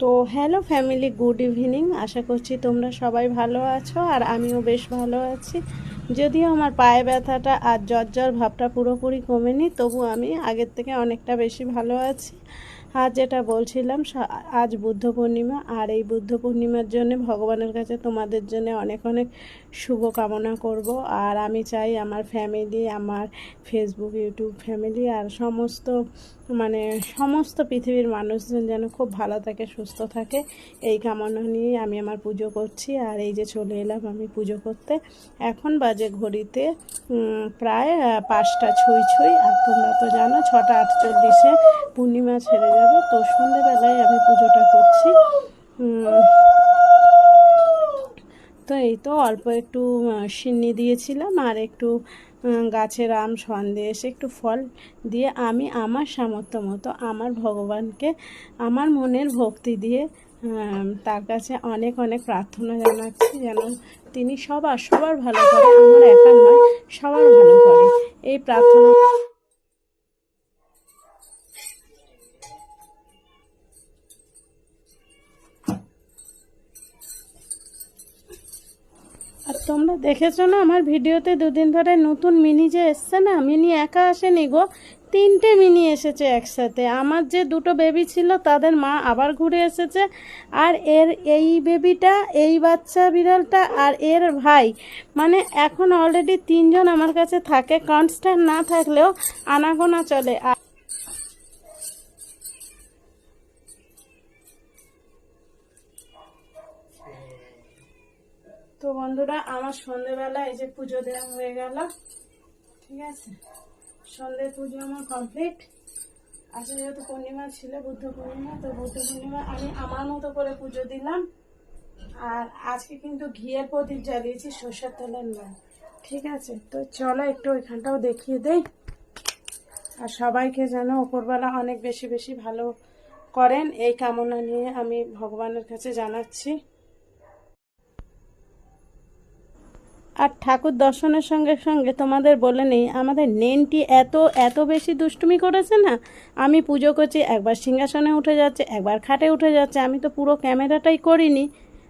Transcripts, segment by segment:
তো hello family, good evening. আশা করছি তোমরা সবাই ভালো আছো আর আমিও বেশ ভালো আছি। যদিও আমার পায়ে ব্যথাটা আর জ্বর জ্বর ভাবটা পুরোপুরি কমেনি তবু আমি আগের থেকে অনেকটা বেশি ভালো আছি। আর যেটা বলছিলাম আজ বুদ্ধ পূর্ণিমা, আর এই বুদ্ধ পূর্ণিমার জন্য ভগবানের কাছে তোমাদের জন্য অনেক অনেক শুভ কামনা করব। আর আমি চাই আমার ফ্যামিলি আমার ফেসবুক ইউটিউব ফ্যামিলি আর সমস্ত মানে সমস্ত পৃথিবীর মানুষজন যেন খুব ভালো থাকে, সুস্থ থাকে। এই কামনা নিয়েই আমি আমার পুজো করছি। আর এই যে চলে এলাম আমি পুজো করতে। এখন বাজে ঘড়িতে প্রায় পাঁচটা ছুঁই ছুঁই। আর তোমরা তো জানো, ছটা আটচল্লিশে পূর্ণিমা ছেড়ে যাবে। তো সন্ধেবেলায় আমি পুজোটা করছি। তো এই তো অল্প একটু সিন্নি দিয়েছিলাম আর একটু গাছের আম সন্দেশ একটু ফল দিয়ে আমি আমার সামর্থ্য মতো, আমার ভগবানকে, আমার মনের ভক্তি দিয়ে তার কাছে অনেক অনেক প্রার্থনা জানাচ্ছি যেন তিনি সবার সবার ভালো করে, আমার একা নয়, সবার ভালো করে। এই প্রার্থনা তোমরা দেখেছ না, আমার ভিডিওতে দুদিন ধরে নতুন মিনি যে এসছে না, মিনি একা আসেনি গো। তিনটে মিনি এসেছে একসাথে। আমার যে দুটো বেবি ছিল, তাদের মা আবার ঘুরে এসেছে। আর এর এই বেবিটা এই বাচ্চা বিড়ালটা আর এর ভাই। মানে এখন অলরেডি তিনজন আমার কাছে থাকে। কনস্ট্যান্ট না থাকলেও আনাগোনা চলে। তো বন্ধুরা, আমার সন্ধেবেলা এই যে পুজো দেওয়া হয়ে গেল। ঠিক আছে? সন্ধে পুজো আমার কমপ্লিট আজকে যেহেতু পূর্ণিমা ছিল, বুদ্ধ পূর্ণিমা, তো বুদ্ধ পূর্ণিমা আমি আমার মতো করে পুজো দিলাম। আর আজকে কিন্তু ঘিয়ের প্রদীপ জ্বালিয়েছি সর্ষের তেলের নয় ঠিক আছে? তো চলো একটু ওইখানটাও দেখিয়ে দেই। আর সবাইকে যেন ওপরবেলা অনেক বেশি বেশি ভালো করেন, এই কামনা নিয়ে আমি ভগবানের কাছে জানাচ্ছি। আর ঠাকুর দর্শনের সঙ্গে সঙ্গে তোমাদের বলে নেই, আমাদের নেনটি এত এত বেশি দুষ্টুমি করেছে না? আমি পুজো করছি, একবার সিংহাসনে উঠে যাচ্ছে, একবার খাটে উঠে যাচ্ছে, আমি তো পুরো ক্যামেরাটাই করিনি।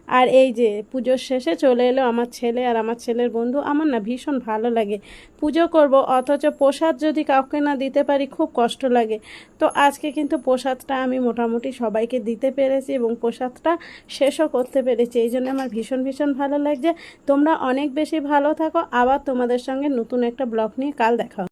আর এই যে পুজোর শেষে চলে এলো আমার ছেলে আর আমার ছেলের বন্ধু। আমার না ভীষণ ভালো লাগে। পুজো করব, অথচ প্রসাদ যদি কাউকে না দিতে পারি খুব কষ্ট লাগে। তো আজকে কিন্তু প্রসাদটা আমি মোটামুটি সবাইকে দিতে পেরেছি এবং প্রসাদটা শেষও করতে পেরেছি। এই জন্য আমার ভীষণ ভীষণ ভালো লাগছে। তোমরা অনেক বেশি ভালো থাকো। আবার তোমাদের সঙ্গে নতুন একটা ব্লগ নিয়ে কাল দেখা।